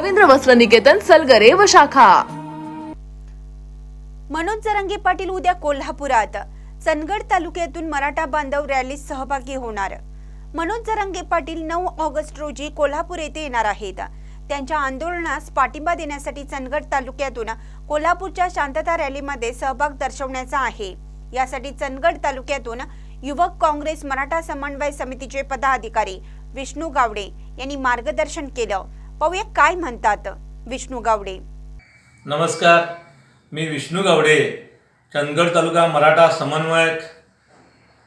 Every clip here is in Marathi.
रवींद्र वस्त्र निकेतन सलगरे व शाखा. मनोज जरांगे पाटील उद्या कोल्हापुरात. चंदगड तालुक्यातून मराठा बांधव रॅलीत सहभागी होणार. मनोज जरांगे पाटील नऊ ऑगस्ट रोजी कोल्हापूर येथे येणार आहेत. त्यांच्या आंदोलनास पाठिंबा देण्यासाठी चंदगड तालुक्यातून कोल्हापूरच्या शांतता रॅलीमध्ये सहभाग दर्शवण्याचा आहे. यासाठी चंदगड तालुक्यातून युवक काँग्रेस मराठा समन्वय समितीचे पदाधिकारी विष्णू गावडे यांनी मार्गदर्शन केलं. पाहूया काय म्हणतात विष्णू गावडे. नमस्कार मी विष्णू गावडे चंदगड तालुका मराठा समन्वयक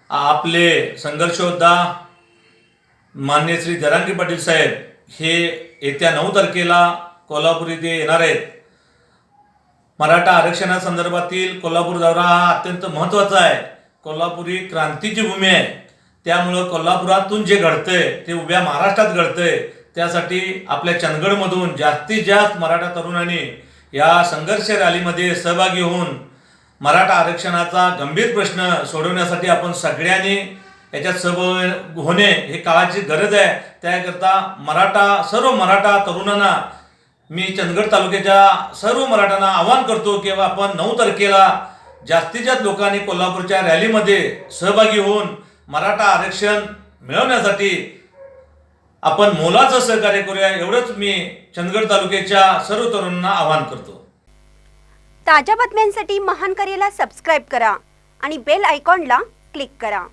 आपले संघर्षोद्धा मान्य श्री जरांगी पाटील साहेब हे येत्या नऊ तारखेला कोल्हापूर येथे येणार आहेत. मराठा आरक्षणासंदर्भातील कोल्हापूर दौरा हा अत्यंत महत्त्वाचा आहे. कोल्हापुरी क्रांतीची भूमी आहे. त्यामुळं कोल्हापुरातून जे घडतंय ते उभ्या महाराष्ट्रात घडतंय त्यासाठी आपल्या चंदगडमधून जास्तीत जास्त मराठा तरुणांनी या संघर्ष रॅलीमध्ये सहभागी होऊन मराठा आरक्षणाचा गंभीर प्रश्न सोडवण्यासाठी आपण सगळ्यांनी याच्यात सहभागी होणे हे काळाची गरज आहे. त्याकरता मराठा सर्व मराठा तरुणांना मी चंदगड तालुक्याच्या सर्व मराठ्यांना आवाहन करतो की आपण नऊ तारखेला जास्तीत जास्त लोकांनी कोल्हापूरच्या रॅलीमध्ये सहभागी होऊन मराठा आरक्षण मिळवण्यासाठी आपण मोलाचं सहकार्य करूया. एवढंच मी चंदगड तालुक्याच्या सर्व तरुणांना आवाहन करतो. ताज्या बातम्यांसाठी महान करेला सबस्क्राईब करा आणि बेल आयकॉनला क्लिक करा.